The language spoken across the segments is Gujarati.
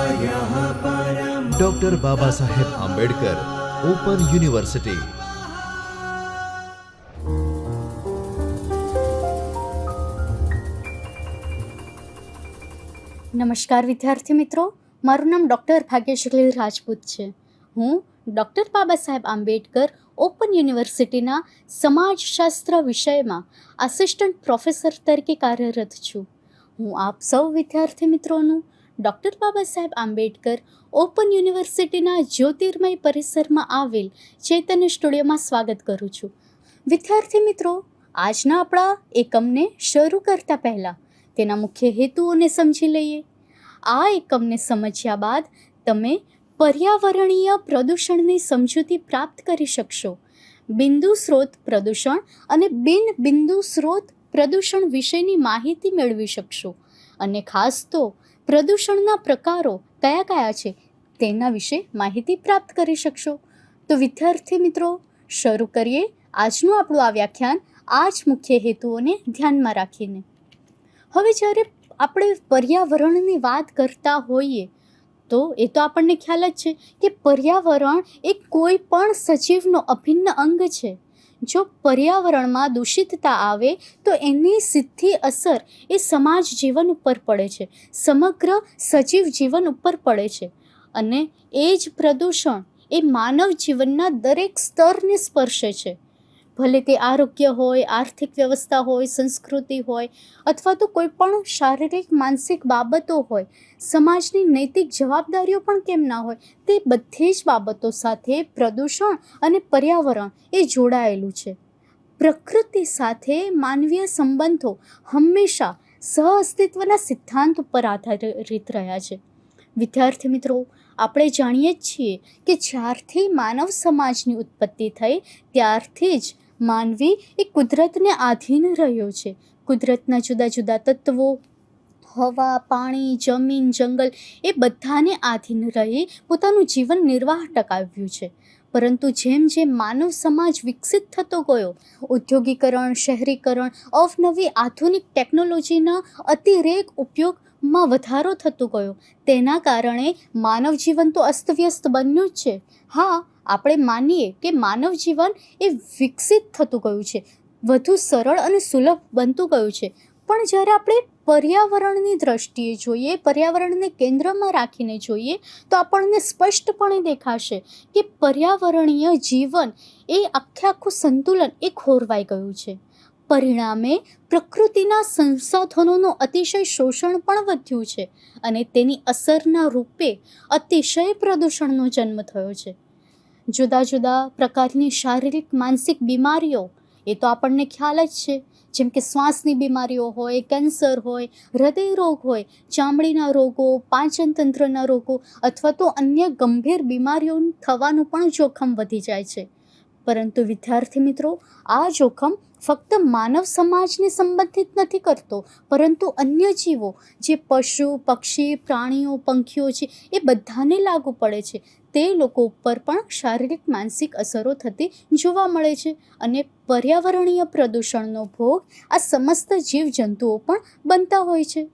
Doctor Baba Saheb Ambedkar open university નમસ્કાર વિદ્યાર્થી મિત્રો, મારું નામ ડૉક્ટર ભાગ્યશ્રી રાજપૂત છે. હું ડૉક્ટર બાબા સાહેબ આંબેડકર ઓપન યુનિવર્સિટીના સમાજશાસ્ત્ર વિષયમાં આસિસ્ટન્ટ પ્રોફેસર તરીકે કાર્યરત છું. હું આપ સૌ વિદ્યાર્થી મિત્રોનું ડૉક્ટર બાબા સાહેબ આંબેડકર ઓપન યુનિવર્સિટીના જ્યોતિર્મય પરિસરમાં આવેલ ચેતન સ્ટુડિયોમાં સ્વાગત કરું છું. વિદ્યાર્થી મિત્રો, આજના આપણા એકમને શરૂ કરતા પહેલાં તેના મુખ્ય હેતુઓને સમજી લઈએ. આ એકમને સમજ્યા બાદ તમે પર્યાવરણીય પ્રદૂષણની સમજૂતી પ્રાપ્ત કરી શકશો. બિંદુ સ્રોત પ્રદૂષણ અને બિન બિંદુ સ્રોત પ્રદૂષણ વિશેની માહિતી મેળવી શકશો. અને ખાસ તો પ્રદૂષણના પ્રકારો કયા કયા છે તેના વિશે માહિતી પ્રાપ્ત કરી શકશો. તો વિદ્યાર્થી મિત્રો, શરૂ કરીએ આજનું આપણું આ વ્યાખ્યાન. આ જ મુખ્ય હેતુઓને ધ્યાનમાં રાખીને. હવે જ્યારે આપણે પર્યાવરણની વાત કરતા હોઈએ, તો એ તો આપણને ખ્યાલ જ છે કે પર્યાવરણ એ કોઈ પણ સજીવનો અભિન્ન અંગ છે. જો પર્યાવરણમાં દૂષિતતા આવે, તો એની સીધી અસર એ સમાજ જીવન ઉપર પડે છે. સમગ્ર સજીવ જીવન ઉપર પડે છે. અને એ જ પ્રદૂષણ એ માનવ જીવનના દરેક સ્તરને સ્પર્શે છે. ભલે તે આરોગ્ય હોય, આર્થિક વ્યવસ્થા હોય, સંસ્કૃતિ હોય અથવા તો કોઈ પણ શારીરિક, માનસિક બાબતો હોય, સમાજની નૈતિક જવાબદારીઓ પણ કેમ ના હોય, તે બધી જ બાબતો સાથે પ્રદૂષણ અને પર્યાવરણ એ જોડાયેલું છે. પ્રકૃતિ સાથે માનવીય સંબંધો હંમેશા સહઅસ્તિત્વના સિદ્ધાંત ઉપર આધારિત રહ્યા છે. વિદ્યાર્થી મિત્રો, આપણે જાણીએ જ છીએ કે જ્યારથી માનવ સમાજની ઉત્પત્તિ થઈ, ત્યારથી જ માનવી એ કુદરતને આધીન રહ્યો છે. કુદરતના જુદા જુદા તત્વો, હવા, પાણી, જમીન, જંગલ એ બધાને આધીન રહી પોતાનું જીવન નિર્વાહ ટકાવ્યું છે. પરંતુ જેમ જેમ માનવ સમાજ વિકસિત થતો ગયો ઉદ્યોગીકરણ શહેરીકરણ, અવનવી આધુનિક ટેકનોલોજીના અતિરેક ઉપયોગમાં વધારો થતો ગયો. તેના કારણે માનવ જીવન તો અસ્તવ્યસ્ત બન્યું જ છે. હા આપણે માનીએ કે માનવ જીવન એ વિકસિત થતું ગયું છે, વધુ સરળ અને સુલભ બનતું ગયું છે. પણ જ્યારે આપણે પર્યાવરણની દ્રષ્ટિએ જોઈએ, પર્યાવરણને કેન્દ્રમાં રાખીને જોઈએ, તો આપણને સ્પષ્ટપણે દેખાશે કે પર્યાવરણીય જીવન એ આખે આખું સંતુલન એ ખોરવાઈ ગયું છે. પરિણામે, પ્રકૃતિના સંસાધનોનું અતિશય શોષણ પણ વધ્યું છે અને તેની અસરના રૂપે અતિશય પ્રદૂષણનો જન્મ થયો છે. જુદા જુદા પ્રકારની શારીરિક, માનસિક બીમારીઓ, એ તો આપણને ખ્યાલ જ છે. જેમ કે શ્વાસની બીમારીઓ હોય, કેન્સર હોય, હૃદય રોગ હોય, ચામડીના રોગો પાચનતંત્રના રોગો અથવા તો અન્ય ગંભીર બીમારીઓ થવાનું પણ જોખમ વધી જાય છે. પરંતુ વિદ્યાર્થી મિત્રો, આ જોખમ ફક્ત માનવ સમાજને સંબંધિત નથી કરતો, પરંતુ અન્ય જીવો, જે પશુ, પક્ષી, પ્રાણીઓ, પંખીઓ છે, એ બધાને લાગુ પડે છે. તે લોકો ઉપર પણ શારીરિક, માનસિક અસરો થતી જોવા મળે છે અને પર્યાવરણીય પ્રદૂષણનો ભોગ આ સમસ્ત જીવજંતુઓ પણ બનતા હોય છે.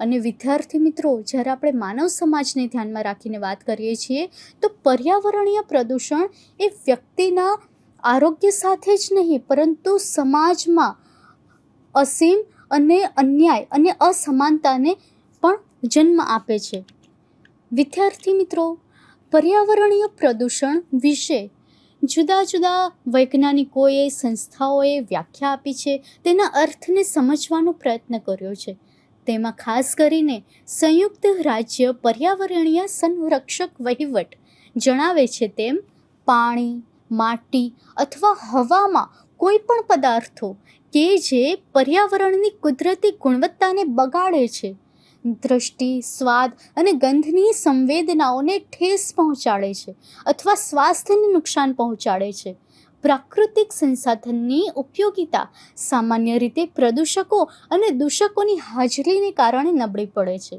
અને વિદ્યાર્થી મિત્રો, જ્યારે આપણે માનવ સમાજને ધ્યાનમાં રાખીને વાત કરીએ છીએ, તો પર્યાવરણીય પ્રદૂષણ એ વ્યક્તિના આરોગ્ય સાથે જ નહીં, પરંતુ સમાજમાં અસીમ અને અન્યાય અને અસમાનતાને પણ જન્મ આપે છે. વિદ્યાર્થી મિત્રો, પર્યાવરણીય પ્રદૂષણ વિશે જુદા જુદા વૈજ્ઞાનિકોએ, સંસ્થાઓએ વ્યાખ્યા આપી છે. તેના અર્થને સમજવાનો પ્રયત્ન કર્યો છે. તેમાં ખાસ કરીને સંયુક્ત રાજ્ય પર્યાવરણીય સંરક્ષક વહીવટ જણાવે છે તેમ, પાણી માટી અથવા હવામાં કોઈ પણ પદાર્થો કે જે પર્યાવરણની કુદરતી ગુણવત્તાને બગાડે છે. દ્રષ્ટિ, સ્વાદ અને ગંધની સંવેદનાઓને ઠેસ પહોંચાડે છે અથવા સ્વાસ્થ્યને નુકસાન પહોંચાડે છે. પ્રાકૃતિક સંસાધનની ઉપયોગિતા સામાન્ય રીતે પ્રદૂષકો અને દૂષકોની હાજરીને કારણે નબળી પડે છે.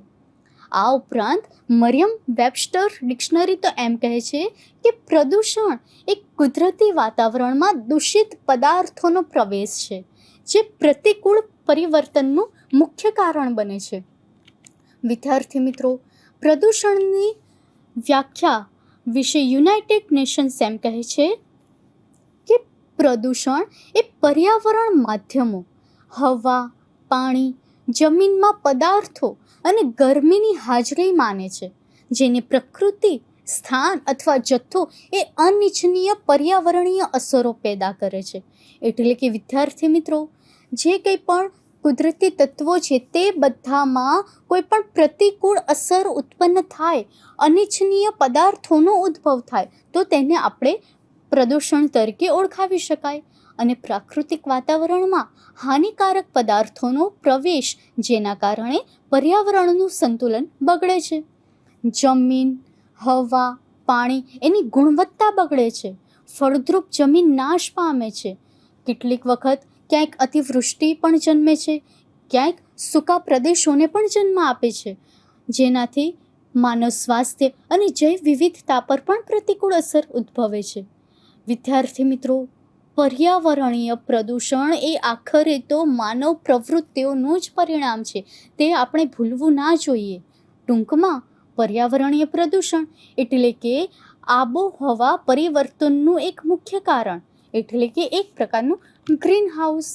આ ઉપરાંત મરિયમ વેબસ્ટર ડિક્શનરી તો એમ કહે છે કે પ્રદૂષણ એ કુદરતી વાતાવરણમાં દૂષિત પદાર્થોનો પ્રવેશ છે, જે પ્રતિકૂળ પરિવર્તનનું મુખ્ય કારણ બને છે. વિદ્યાર્થી મિત્રો, પ્રદૂષણની વ્યાખ્યા વિશે યુનાઇટેડ નેશન્સ એમ કહે છે કે પ્રદૂષણ એ પર્યાવરણ માધ્યમો, હવા, પાણી જમીનમાં પદાર્થો અને ગરમીની હાજરી માને છે, જેને પ્રકૃતિ, સ્થાન અથવા જથ્થો એ અનિચ્છનીય પર્યાવરણીય અસરો પેદા કરે છે. એટલે કે વિદ્યાર્થી મિત્રો, જે કંઈ પણ કુદરતી તત્વો છે તે બધામાં કોઈ પણ પ્રતિકૂળ અસર ઉત્પન્ન થાય, અનિચ્છનીય પદાર્થોનો ઉદ્ભવ થાય, તો તેને આપણે પ્રદૂષણ તરીકે ઓળખાવી શકાય. અને પ્રાકૃતિક વાતાવરણમાં હાનિકારક પદાર્થોનો પ્રવેશ જેના કારણે પર્યાવરણનું સંતુલન બગડે છે. જમીન, હવા, પાણી એની ગુણવત્તા બગડે છે. ફળદ્રુપ જમીન નાશ પામે છે. કેટલીક વખત ક્યાંક અતિવૃષ્ટિ પણ જન્મે છે. ક્યાંક સૂકા પ્રદેશોને પણ જન્મ આપે છે. જેનાથી માનવ સ્વાસ્થ્ય અને જૈવ વિવિધતા પર પણ પ્રતિકૂળ અસર ઉદ્ભવે છે. વિદ્યાર્થી મિત્રો પર્યાવરણીય પ્રદૂષણ એ આખરે તો માનવ પ્રવૃત્તિઓનું જ પરિણામ છે. તે આપણે ભૂલવું ના જોઈએ. ટૂંકમાં, પર્યાવરણીય પ્રદૂષણ એટલે કે આબોહવા પરિવર્તનનું એક મુખ્ય કારણ, એટલે કે એક પ્રકારનું ગ્રીન હાઉસ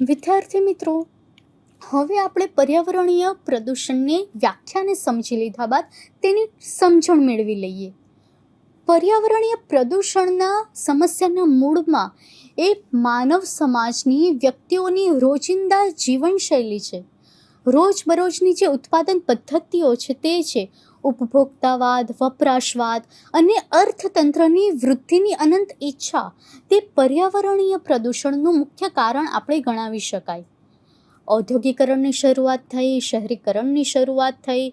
વિદ્યાર્થી મિત્રો, હવે આપણે પર્યાવરણીય પ્રદૂષણની વ્યાખ્યાને સમજી લીધા બાદ તેની સમજણ મેળવી લઈએ. પર્યાવરણીય પ્રદૂષણના સમસ્યાના મૂળમાં એ માનવ સમાજની વ્યક્તિઓની રોજિંદા જીવનશૈલી છે. રોજબરોજની જે ઉત્પાદન પદ્ધતિઓ છે તે છે ઉપભોક્તાવાદ, વપરાશવાદ અને અર્થતંત્રની વૃદ્ધિની અનંત ઈચ્છા. તે પર્યાવરણીય પ્રદૂષણનું મુખ્ય કારણ આપણે ગણાવી શકાય. ઔદ્યોગિકરણની શરૂઆત થઈ, શહેરીકરણની શરૂઆત થઈ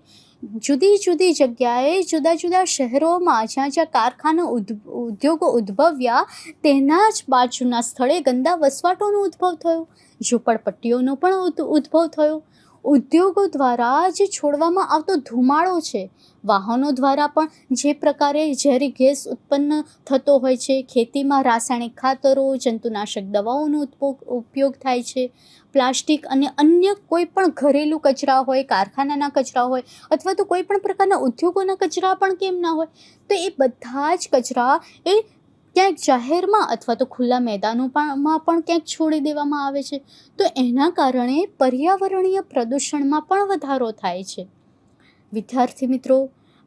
જુદી જુદી જગ્યાએ જુદા જુદા શહેરોમાં જ્યાં જ્યાં કારખાના ઉદ્- ઉદ્યોગો ઉદ્ભવ્યા, તેના જ બાજુના સ્થળે ગંદા વસવાટોનો ઉદ્ભવ થયો. ઝૂંપડપટ્ટીઓનો પણ ઉદ્ભવ થયો. ઉદ્યોગો દ્વારા જે છોડવામાં આવતો ધુમાડો છે. વાહનો દ્વારા પણ જે પ્રકારે ઝેરી ગેસ ઉત્પન્ન થતો હોય છે, ખેતીમાં રાસાયણિક ખાતરો, જંતુનાશક દવાઓનો ઉપયોગ થાય છે. પ્લાસ્ટિક અને અન્ય કોઈ પણ ઘરેલું કચરા હોય, કારખાનાના કચરા હોય અથવા તો કોઈ પણ પ્રકારના ઉદ્યોગોના કચરા પણ કેમ ના હોય, તો એ બધા જ કચરા એ ક્યાંક જાહેરમાં અથવા તો ખુલ્લા મેદાનોમાં પણ ક્યાંક છોડી દેવામાં આવે છે. તો એના કારણે પર્યાવરણીય પ્રદૂષણમાં પણ વધારો થાય છે. વિદ્યાર્થી મિત્રો,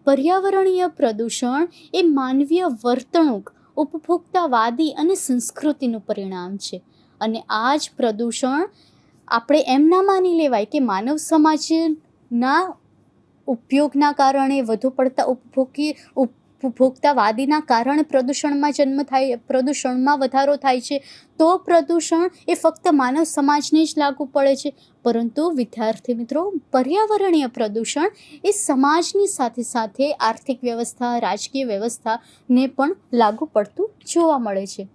પર્યાવરણીય પ્રદૂષણ એ માનવીય વર્તણૂક, ઉપભોક્તાવાદી અને સંસ્કૃતિનું પરિણામ છે. અને આ જ પ્રદૂષણ આપણે એમ ના માની લેવાય કે માનવ સમાજના ઉપયોગના કારણે વધુ પડતા ઉપભોગી ઉપભોક્તાવાદીના કારણે પ્રદૂષણમાં જન્મ થાય, પ્રદૂષણમાં વધારો થાય છે, તો પ્રદૂષણ એ ફક્ત માનવ સમાજને જ લાગુ પડે છે. પરંતુ વિદ્યાર્થી મિત્રો, પર્યાવરણીય પ્રદૂષણ એ સમાજની સાથે સાથે આર્થિક વ્યવસ્થા, રાજકીય વ્યવસ્થાને પણ લાગુ પડતું જોવા મળે છે.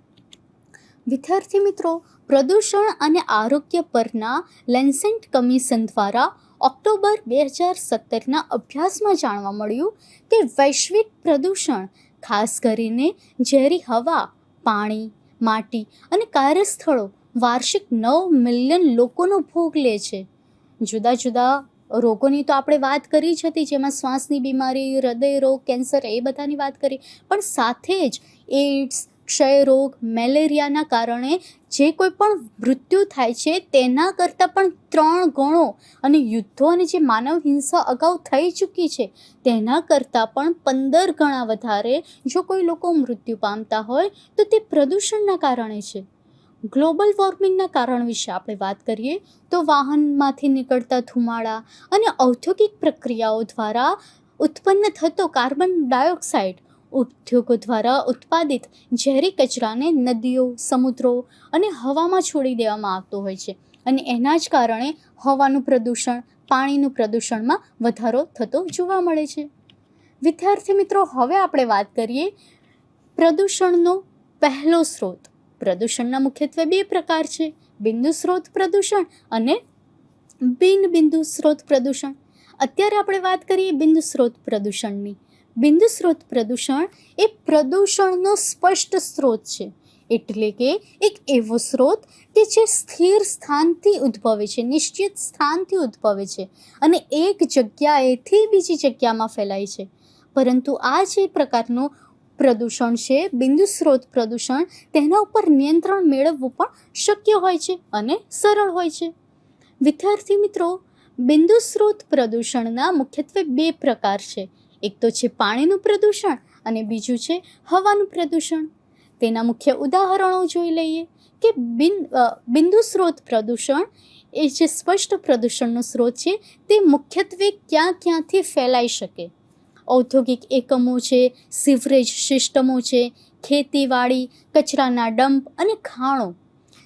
વિદ્યાર્થી મિત્રો, પ્રદૂષણ અને આરોગ્ય પરના લેન્સેન્ટ કમિશન દ્વારા ઓક્ટોબર બે હજાર સત્તરના અભ્યાસમાં જાણવા મળ્યું કે વૈશ્વિક પ્રદૂષણ, ખાસ કરીને ઝેરી હવા, પાણી, માટી અને કાર્યસ્થળો વાર્ષિક નવ મિલિયન લોકોનો ભોગ લે છે. જુદા જુદા રોગોની તો આપણે વાત કરી જ હતી, જેમાં શ્વાસની બીમારી, હૃદય રોગ, કેન્સર, એ બધાની વાત કરી, પણ સાથે જ એઇડ્સ ક્ષયરોગ મેલેરિયાના કારણે જે કોઈ પણ મૃત્યુ થાય છે, તેના કરતાં પણ ત્રણ ગણો અને યુદ્ધો અને જે માનવ હિંસા અગાઉ થઈ ચૂકી છે, તેના કરતાં પણ પંદર ગણા વધારે જો કોઈ લોકો મૃત્યુ પામતા હોય, તો તે પ્રદૂષણના કારણે છે. ગ્લોબલ વોર્મિંગના કારણ વિશે આપણે વાત કરીએ, તો વાહનમાંથી નીકળતા ધુમાડા અને ઔદ્યોગિક પ્રક્રિયાઓ દ્વારા ઉત્પન્ન થતો કાર્બન ડાયોક્સાઇડ ઉદ્યોગો દ્વારા ઉત્પાદિત ઝેરી કચરાને નદીઓ, સમુદ્રો અને હવામાં છોડી દેવામાં આવતો હોય છે અને એના જ કારણે હવાનું પ્રદૂષણ, પાણીનું પ્રદૂષણમાં વધારો થતો જોવા મળે છે. વિદ્યાર્થી મિત્રો, હવે આપણે વાત કરીએ પ્રદૂષણનો પહેલો સ્ત્રોત પ્રદૂષણના મુખ્યત્વે બે પ્રકાર છે, બિંદુ સ્ત્રોત પ્રદૂષણ અને બિન બિંદુ સ્ત્રોત પ્રદૂષણ. અત્યારે આપણે વાત કરીએ બિંદુ સ્ત્રોત પ્રદૂષણની. બિંદુ સ્ત્રોત પ્રદૂષણ એ પ્રદૂષણનો સ્પષ્ટ સ્ત્રોત છે. એટલે કે એક એવો સ્ત્રોત કે જે સ્થિર સ્થાનથી ઉદ્ભવે છે, નિશ્ચિત સ્થાનથી ઉદ્ભવે છે અને એક જગ્યાએથી બીજી જગ્યામાં ફેલાય છે. પરંતુ આ જે પ્રકારનું પ્રદૂષણ છે, બિંદુ સ્ત્રોત પ્રદૂષણ, તેના ઉપર નિયંત્રણ મેળવવું પણ શક્ય હોય છે અને સરળ હોય છે. વિદ્યાર્થી મિત્રો, બિંદુ સ્ત્રોત પ્રદૂષણના મુખ્યત્વે બે પ્રકાર છે. એક તો છે પાણીનું પ્રદૂષણ અને બીજું છે હવાનું પ્રદૂષણ. તેના મુખ્ય ઉદાહરણો જોઈ લઈએ કે બિન બિંદુ સ્ત્રોત પ્રદૂષણ એ જે સ્પષ્ટ પ્રદૂષણનો સ્ત્રોત છે તે મુખ્યત્વે ક્યાં ક્યાંથી ફેલાઈ શકે? ઔદ્યોગિક એકમો છે, સિવરેજ સિસ્ટમો છે, ખેતીવાડી, કચરાના ડમ્પ અને ખાણો.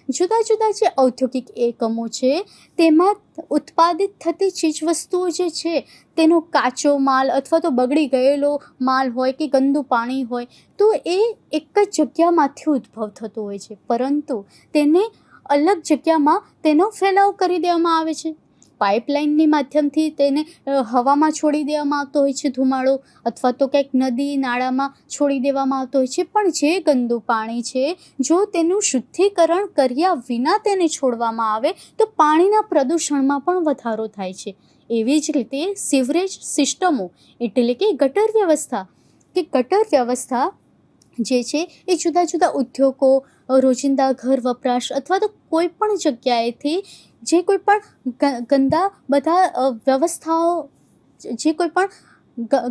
જુદા જુદા જે ઔદ્યોગિક એકમો છે, તેમાં ઉત્પાદિત થતી ચીજવસ્તુઓ જે છે, તેનો કાચો માલ અથવા તો બગડી ગયેલો માલ હોય કે ગંદુ પાણી હોય, તો એ એક જ જગ્યામાંથી ઉદ્ભવ થતો હોય છે. પરંતુ તેને અલગ જગ્યામાં તેનો ફેલાવ કરી દેવામાં આવે છે. પાઇપલાઇનની માધ્યમથી તેને હવામાં છોડી દેવામાં આવતો હોય છે ધુમાડો અથવા તો કંઈક નદી નાળામાં છોડી દેવામાં આવતો હોય છે. પણ જે ગંદુ પાણી છે, જો તેનું શુદ્ધિકરણ કર્યા વિના તેને છોડવામાં આવે, તો પાણીના પ્રદૂષણમાં પણ વધારો થાય છે. એવી જ રીતે સિવરેજ સિસ્ટમો એટલે કે ગટર વ્યવસ્થા, કે ગટર વ્યવસ્થા જે છે એ જુદા જુદા ઉદ્યોગો, રોજિંદા ઘર વપરાશ અથવા તો કોઈ પણ જગ્યાએથી જે કોઈ પણ ગંદા બધા વ્યવસ્થાઓ, જે કોઈ પણ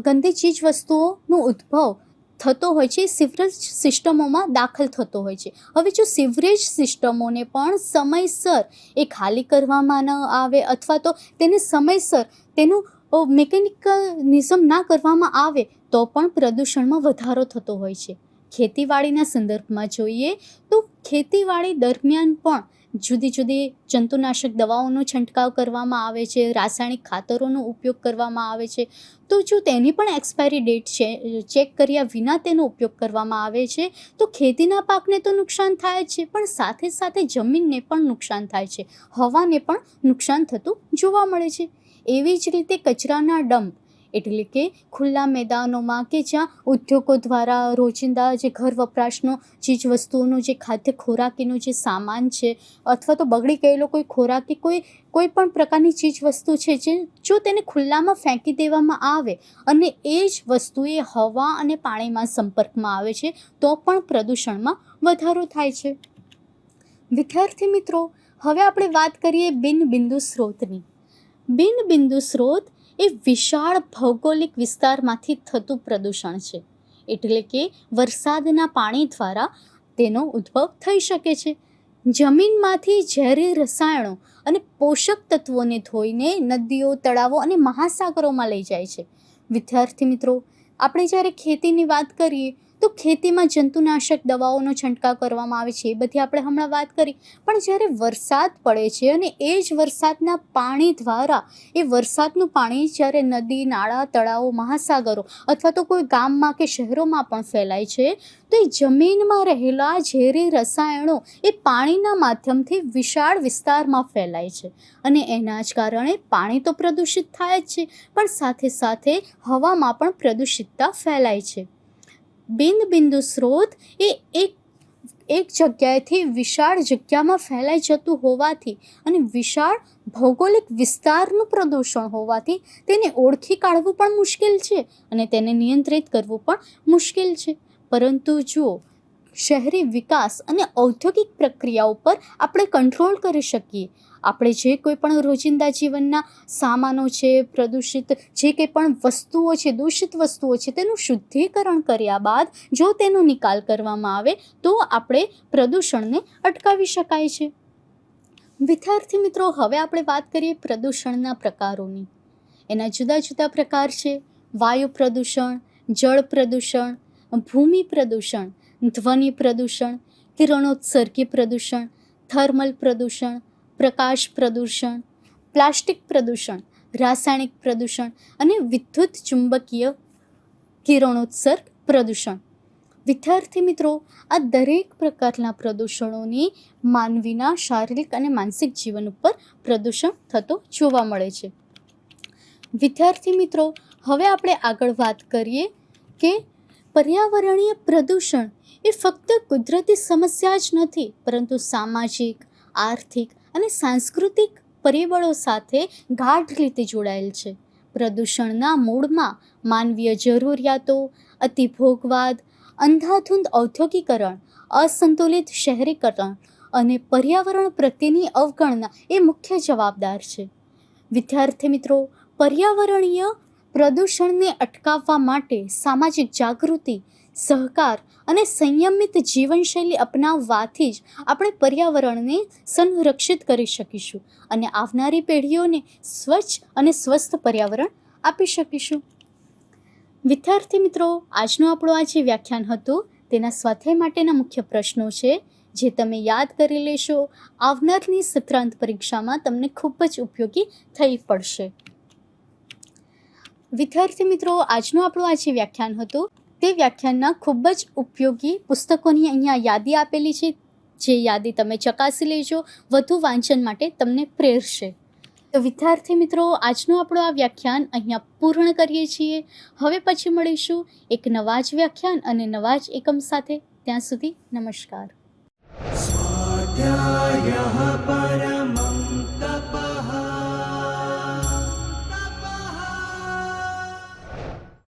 ગંદી ચીજ વસ્તુઓનો ઉદ્ભવ થતો હોય છે સિવરેજ સિસ્ટમોમાં દાખલ થતો હોય છે. હવે જો સિવરેજ સિસ્ટમોને પણ સમયસર એ ખાલી કરવામાં ન આવે અથવા તો તેને સમયસર તેનું મિકેનિકલિઝમ ના કરવામાં આવે, તો પણ પ્રદૂષણમાં વધારો થતો હોય છે. ખેતીવાડીના સંદર્ભમાં જોઈએ તો ખેતીવાડી દરમિયાન પણ જુદી જુદી જંતુનાશક દવાઓનો છંટકાવ કરવામાં આવે છે, રાસાયણિક ખાતરોનો ઉપયોગ કરવામાં આવે છે. તો જો તેની પણ એક્સપાયરી ડેટ છે, ચેક કર્યા વિના તેનો ઉપયોગ કરવામાં આવે છે, તો ખેતીના પાકને તો નુકસાન થાય છે, પણ સાથે સાથે જમીનને પણ નુકસાન થાય છે. હવાને પણ નુકસાન થતું જોવા મળે છે. એવી જ રીતે કચરાના ડમ્પ એટલે કે ખુલ્લા મેદાનોમાં કે જ્યાં ઉદ્યોગો દ્વારા રોજિંદા જે ઘર વપરાશનો ચીજ વસ્તુઓનો જે ખાદ્ય ખોરાકીનો જે સામાન છે અથવા તો બગડી ગયેલો કોઈ ખોરાક કોઈ કોઈ પણ પ્રકારની ચીજ વસ્તુ છે જે, જો તેને ખુલ્લામાં ફેંકી દેવામાં આવે અને એ જ વસ્તુ એ હવા અને પાણીમાં સંપર્કમાં આવે છે, તો પણ પ્રદૂષણમાં વધારો થાય છે. વિદ્યાર્થી મિત્રો, હવે આપણે વાત કરીએ બિન બિંદુ સ્ત્રોતની બિન બિંદુ સ્ત્રોત એ વિશાળ ભૌગોલિક વિસ્તારમાંથી થતું પ્રદૂષણ છે. એટલે કે વરસાદના પાણી દ્વારા તેનો ઉદ્ભવ થઈ શકે છે. જમીનમાંથી ઝેરી રસાયણો અને પોષક તત્વોને ધોઈને નદીઓ, તળાવો અને મહાસાગરોમાં લઈ જાય છે. વિદ્યાર્થી મિત્રો, આપણે જ્યારે ખેતીની વાત કરીએ તો ખેતીમાં જંતુનાશક દવાઓનો છંટકાવ કરવામાં આવે છે, એ બધી આપણે હમણાં વાત કરી. પણ જ્યારે વરસાદ પડે છે અને એ જ વરસાદના પાણી દ્વારા, એ વરસાદનું પાણી જ્યારે નદી, નાળા, તળાવો, મહાસાગરો અથવા તો કોઈ ગામમાં કે શહેરોમાં પણ ફેલાય છે, તો એ જમીનમાં રહેલા ઝેરી રસાયણો એ પાણીના માધ્યમથી વિશાળ વિસ્તારમાં ફેલાય છે. અને એના જ કારણે પાણી તો પ્રદૂષિત થાય જ છે, પણ સાથે સાથે હવામાં પણ પ્રદૂષિતતા ફેલાય છે. બિન બિંદુ સ્રોત એ એક એક જગ્યાએથી વિશાળ જગ્યામાં ફેલાઈ જતું હોવાથી અને વિશાળ ભૌગોલિક વિસ્તારનું પ્રદૂષણ હોવાથી તેને ઓળખી કાઢવું પણ મુશ્કેલ છે અને તેને નિયંત્રિત કરવું પણ મુશ્કેલ છે. પરંતુ જુઓ શહેરી વિકાસ અને ઔદ્યોગિક પ્રક્રિયાઓ પર આપણે કંટ્રોલ કરી શકીએ. આપણે જે કોઈ પણ રોજિંદા જીવનના સામાનો છે, પ્રદૂષિત જે કંઈ પણ વસ્તુઓ છે, દૂષિત વસ્તુઓ છે, તેનું શુદ્ધિકરણ કર્યા બાદ જો તેનો નિકાલ કરવામાં આવે, તો આપણે પ્રદૂષણને અટકાવી શકાય છે. વિદ્યાર્થી મિત્રો, હવે આપણે વાત કરીએ પ્રદૂષણના પ્રકારોની. એના જુદા જુદા પ્રકાર છે. વાયુ પ્રદૂષણ, જળ પ્રદૂષણ, ભૂમિ પ્રદૂષણ. ધ્વનિ પ્રદૂષણ, કિરણોત્સર્ગી પ્રદૂષણ, થર્મલ પ્રદૂષણ, પ્રકાશ પ્રદૂષણ, પ્લાસ્ટિક પ્રદૂષણ, રાસાયણિક પ્રદૂષણ અને વિદ્યુત ચુંબકીય કિરણોત્સર્ગ પ્રદૂષણ. વિદ્યાર્થી મિત્રો, આ દરેક પ્રકારના પ્રદૂષણોની માનવીના શારીરિક અને માનસિક જીવન ઉપર પ્રદૂષણ થતો જોવા મળે છે. વિદ્યાર્થી મિત્રો, હવે આપણે આગળ વાત કરીએ કે પર્યાવરણીય પ્રદૂષણ એ ફક્ત કુદરતી સમસ્યા જ નથી, પરંતુ સામાજિક, આર્થિક અને સાંસ્કૃતિક પરિબળો સાથે ગાઢ રીતે જોડાયેલ છે. પ્રદૂષણના મૂળમાં માનવીય જરૂરિયાતો, અતિભોગવાદ, અંધાધૂંધ ઔદ્યોગિકરણ, અસંતુલિત શહેરીકરણ અને પર્યાવરણ પ્રત્યેની અવગણના એ મુખ્ય જવાબદાર છે. વિદ્યાર્થી મિત્રો, પર્યાવરણીય પ્રદૂષણને અટકાવવા માટે સામાજિક જાગૃતિ, સહકાર અને સંયમિત જીવનશૈલી અપનાવવાથી જ આપણે પર્યાવરણને સંરક્ષિત કરી શકીશું અને આવનારી પેઢીઓને સ્વચ્છ અને સ્વસ્થ પર્યાવરણ આપી શકીશું. વિદ્યાર્થી મિત્રો, આજનું આપણું આ જે વ્યાખ્યાન હતું, તેના સ્વાધ્યાય માટેના મુખ્ય પ્રશ્નો છે, જે તમે યાદ કરી લેશો. આવનારની સત્રાંત પરીક્ષામાં તમને ખૂબ જ ઉપયોગી થઈ પડશે. વિદ્યાર્થી મિત્રો, આજનું આપણું આ જે વ્યાખ્યાન હતું. તે વ્યાખ્યાનના ખૂબ જ ઉપયોગી પુસ્તકોની અહીંયા યાદી આપેલી છે. જે યાદી તમે ચકાસી લેજો, વધુ વાંચન માટે તમને પ્રેરશે. તો વિદ્યાર્થી મિત્રો, આજનું આપણું આ વ્યાખ્યાન અહીંયા પૂર્ણ કરીએ છીએ. હવે પછી મળીશું એક નવા જ વ્યાખ્યાન અને નવા જ એકમ સાથે. ત્યાં સુધી નમસ્કાર. સ્વાધ્યાય